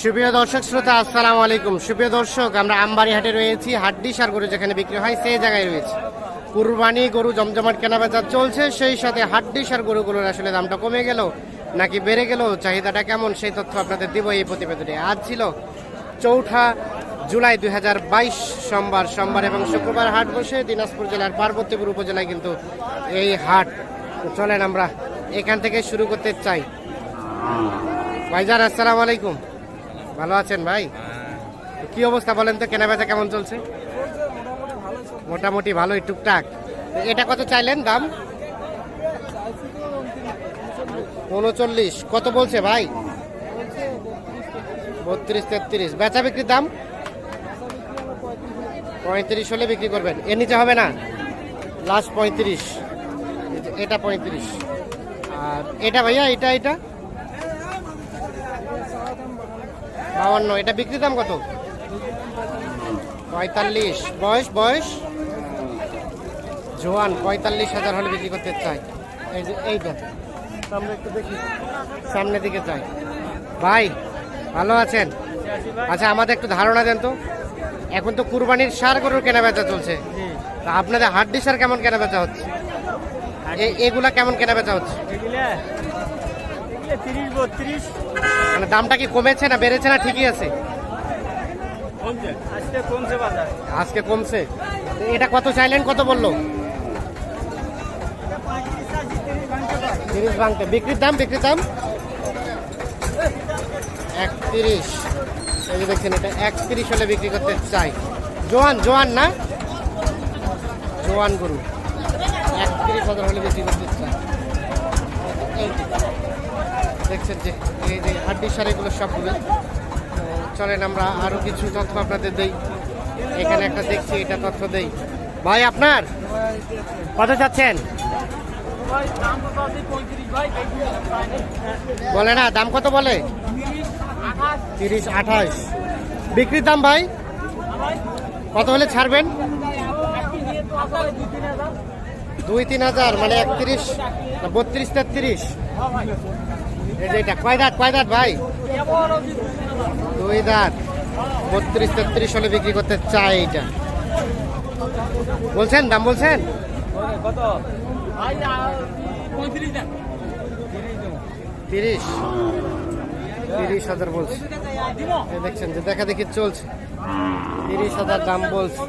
সুপ্রিয় দর্শক, শ্রোতা, আসসালামু আলাইকুম। সুপ্রিয় দর্শক, আমরা আমবাড়ি হাটে রয়েছি, হাড্ডি সার গরু যেখানে বিক্রি হয়, সেই জায়গায় রয়েছে। কুরবানি গরু জমজমাট কেনাবেচা চলছে, সেই সাথে হাড্ডি সার গরুগুলোর আসলে দামটা কমে গেল, নাকি বেড়ে গেল, চাহিদাটা কেমন, সেই তথ্য আপনাদের দিব এই প্রতিবেদনে। আজ ছিল চৌঠা জুলাই দুই হাজার বাইশ, সোমবার সোমবার এবং শুক্রবার হাট বসে দিনাজপুর জেলার পার্বতীপুর উপজেলায় কিন্তু এই হাট চলেন আমরা। এখান থেকে শুরু করতে চাই। ভাইজান, আসসালামু আলাইকুম। ভালো আছেন ভাই? কি অবস্থা বলেন তো কেনাবেচা কেমন চলছে। মোটামুটি ভালোই টুকটাক। এটা কত চাইলেন দাম? উনচল্লিশ। কত বলছে ভাই? বত্রিশ তেত্রিশ। বেচা বিক্রির দাম? পঁয়ত্রিশ হলে বিক্রি করবেন। এর নিচে হবে না? লাস্ট পঁয়ত্রিশ। এটা পঁয়ত্রিশ। আর এটা ভাইয়া এটা এটা? বাউন্ন এটা বিক্রি দাম কত? পঁয়তাল্লিশ। বয়স বয়স? জোয়ান পঁয়তাল্লিশ হাজার হলে বিক্রি করতে চাই এই যে এইটা সামনে একটু দেখি। সামনের দিকে চাই। ভাই ভালো আছেন? আচ্ছা আমাদের একটু ধারণা দেন তো। এখন তো কুরবানির সার গরুর কেনা বেচা চলছে আপনাদের হাড্ডি সার কেমন কেনা বেচা হচ্ছে এগুলা কেমন কেনা বেচা হচ্ছে মানে দামটা কি কমেছে না বেড়েছে না ঠিকই আছে? আজকে কমছে এটা কত চাইলেন কত বলল? তিরিশ ভাঙতে। বিক্রির দাম বিক্রির দাম? একত্রিশ। এই যে দেখছেন এটা একত্রিশ হলে বিক্রি করতে চাই। জোয়ান জোয়ান না? জোয়ান গরু। একত্রিশ হাজার হলে বিক্রি করতে চাই। দেখছেন যে এই যে হাড্ডি এগুলো সবগুলো। চলেন আমরা আরও কিছু তথ্য আপনাদের দেই। এখানে একটা দেখছি, এটা তথ্য দেই। ভাই, আপনার? কত চাচ্ছেন? বলে না, দাম কত বলে? তিরিশ আঠাশ। বিক্রির দাম ভাই? কত হলে ছাড়বেন? দুই তিন হাজার মানে একত্রিশ, বত্রিশ তেত্রিশ। যে এটা, কয় দাঁত কয় দাঁত ভাই? দুই দাঁত। বত্রিশ, তেত্রিশ হলে বিক্রি করতে চাই এইটা বলছেন, দাম বলছেন? তিরিশ। তিরিশ হাজার বলছে। দেখছেন যে দেখা দেখি চলছে। তিরিশ হাজার দাম বলছে।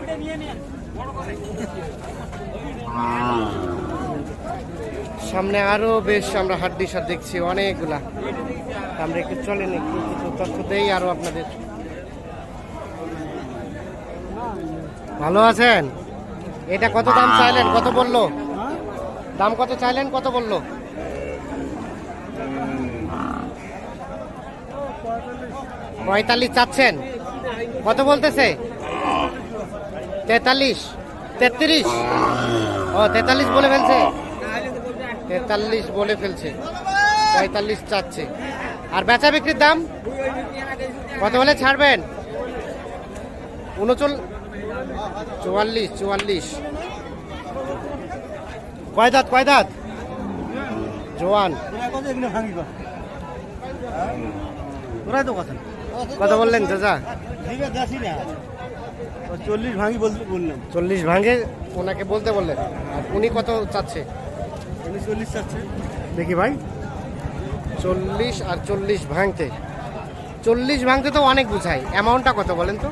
সামনে আরও বেশ আমরা হাড্ডি সার দেখছি, অনেকগুলা। আমরা একটু চলেন, একটু কিছু তথ্য দেই আরও আপনাদের। ভালো আছেন? এটা কত দাম চাইলেন? কত বলল? দাম কত চাইলেন? কত বলল? পঁয়তাল্লিশ চাচ্ছেন। কত বলতেছে? তেতাল্লিশ, তেত্রিশ। ও, তেতাল্লিশ বলে ফেলছে। তেতাল্লিশ বলে ফেলছে। পঁয়তাল্লিশ চাচ্ছে। আর বেচা বিক্রির দাম? কত হলে ছাড়বেন? উনচল চুয়াল্লিশ চুয়াল্লিশ। কয় দাঁত কয় দাঁত? জোয়ান। কথা। বললেন চাচা? চল্লিশ ভাঙি বলতে বললাম চল্লিশ ভাঙে ওনাকে বলতে বললেন। আর উনি কত চাচ্ছে? দেখি ভাই। চল্লিশ আর চল্লিশ ভাঙতে। চল্লিশ ভাঙতে তো অনেক বুঝাই। অ্যামাউন্টটা কত বলেন তো?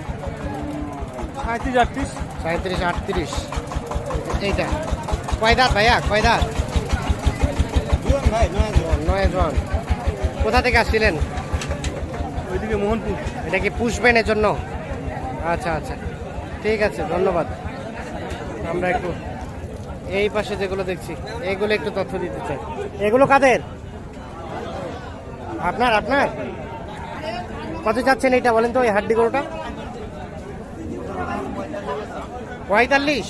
সাঁত্রিশ আটত্রিশ। সাঁত্রিশ আটত্রিশ। এইটা। কয় দাঁত ভাইয়া? কয় দাঁত? ভাই নয় নয় জন কোথা থেকে আসছিলেন? ওইদিকে মোহনপুর। এটা কি পুষবেন এর জন্য? আচ্ছা আচ্ছা। ঠিক আছে ধন্যবাদ। আমরা একটু এই পাশে যেগুলো দেখছি এগুলো একটু তথ্য দিতে চাই। এগুলো কাদের? আপনার আপনার? কত চাচ্ছেন এইটা বলেন তো ওই হাড্ডি গরুটা? পঁয়তাল্লিশ।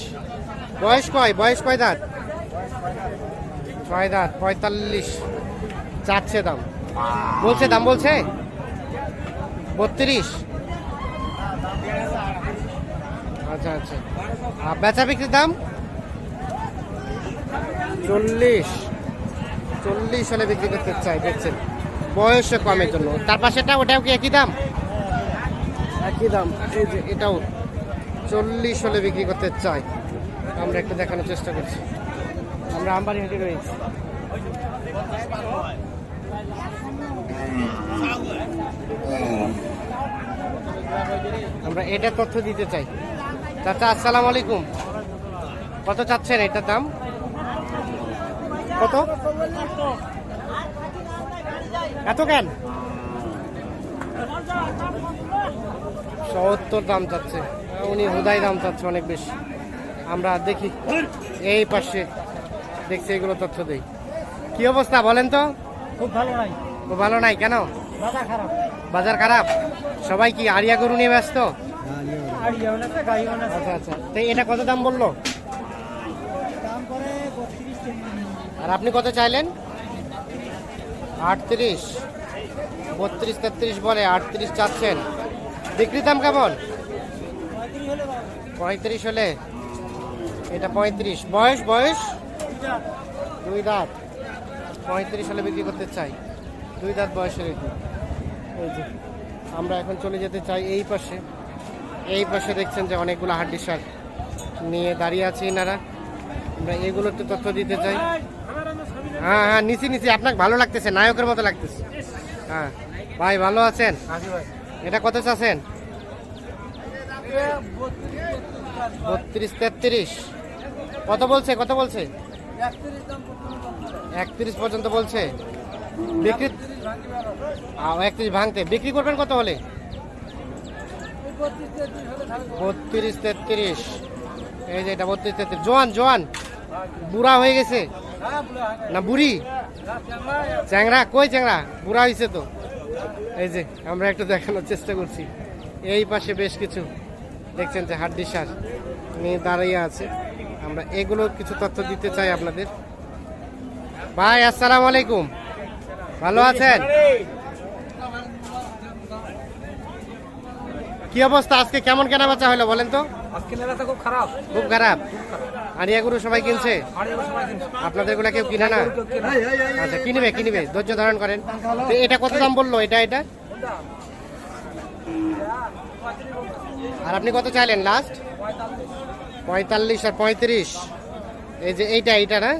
বয়স কয়? বয়স কয় দাঁত? ছয় দাঁত পঁয়তাল্লিশ। চাচ্ছে দাম। বলছে দাম বলছে? বত্রিশ। আচ্ছা আচ্ছা। আর বেচা বিক্রির দাম? চল্লিশ। চল্লিশ হলে বিক্রি করতে চাই, দেখছেন। বয়সে কমের জন্য। তার পাশেটা ওটাও কি একই দাম? একই দাম। এই যে, এটাও চল্লিশ হলে বিক্রি করতে চাই। আমরা একটু দেখানোর চেষ্টা করছি। আমরা আমবাড়ি হাটে রয়েছি আমরা এটা তথ্য দিতে চাই। চাচা, আসসালামু আলাইকুম। কত চাচ্ছেন এটার দাম? কত? এত কেন? সত্তর দাম চাচ্ছে। উনি হুদাই দাম চাচ্ছে অনেক বেশি। আমরা দেখি এই পাশে দেখছি এগুলো তথ্য দেই। কি অবস্থা বলেন তো? খুব ভালো নাই। খুব ভালো নাই কেন? খারাপ। বাজার খারাপ? সবাই কি আরিয়া গরু নিয়ে ব্যস্ত? আচ্ছা আচ্ছা। তো এটা কত দাম বলল? দাম করে বত্রিশ আর আপনি কত চাইলেন? আটত্রিশ। বত্রিশ, তেত্রিশ বলে আটত্রিশ চাচ্ছেন। বিক্রির দাম কেমন? পঁয়ত্রিশ হলে? এটা পঁয়ত্রিশ। বয়স বয়স? দুই দাঁত। পঁয়ত্রিশ হলে বিক্রি করতে চাই। দুই দাঁত বয়সের এই যে, আমরা এখন চলে যেতে চাই এই পাশে। এই পাশে দেখছেন যে অনেকগুলো হাড্ডি শাক নিয়ে দাঁড়িয়ে আছে এনারা। আমরা এগুলো একটু তথ্য দিতে চাই। হ্যাঁ হ্যাঁ নিচি নিচি আপনাকে ভালো লাগতেছে নায়কের মতো লাগতেছে। হ্যাঁ ভাই ভালো আছেন? এটা কত চাচ্ছেন? বত্রিশ তেত্রিশ। কত বলছে কত বলছে? একত্রিশ পর্যন্ত বলছে। বিক্রি একত্রিশ ভাঙতে। বিক্রি করবেন কত হলে? বত্রিশ তেত্রিশ। এই যে এটা বত্রিশ তেত্রিশ। জোয়ান জোয়ান বুড়া হয়ে গেছে। না, বুড়ি? চ্যাংরা? কই চ্যাংরা? বুড়া হয়েছে তো। এই যে, আমরা একটু দেখানোর চেষ্টা করছি। এই পাশে বেশ কিছু, দেখছেন যে হাড্ডি সার নিয়ে দাঁড়িয়ে আছে। আমরা এগুলো কিছু তথ্য দিতে চাই আপনাদের। ভাই, আসসালামু আলাইকুম। ভালো আছেন? কি অবস্থা? আজকে কেমন কেনা বেচা হলো বলেন তো? আজকে খুব খারাপ। খুব খারাপ। আরিয়া গরু সবাই কিনছে। আপনাদেরগুলা কেউ কিনে না? আচ্ছা কিনবে কিনবে। ধৈর্য ধারণ করেন। তো এটা কত দাম বলল? এটা এটা? আর আপনি কত চাইলেন লাস্ট পঁয়তাল্লিশ আর পঁয়ত্রিশ। এই যে এইটা এইটা না?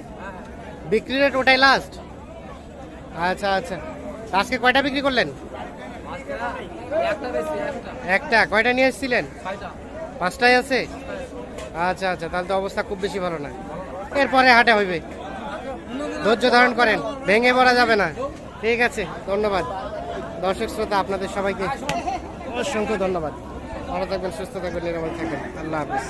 বিক্রি রেট ওটাই লাস্ট আচ্ছা আচ্ছা। আজকে কয়টা বিক্রি করলেন? একটা কয়টা নিয়ে এসেছিলেন? পাঁচটাই আছে? আচ্ছা আচ্ছা তাহলে তো অবস্থা খুব বেশি ভালো না। এরপরে হাটে হইবে। ধৈর্য ধারণ করেন, ভেঙে পড়া যাবে না। ঠিক আছে, ধন্যবাদ। দর্শক শ্রোতা, আপনাদের সবাইকে অসংখ্য ধন্যবাদ। ভালো থাকবেন, সুস্থ থাকবেন, নিরাপদ থাকবেন। আল্লাহ হাফিজ।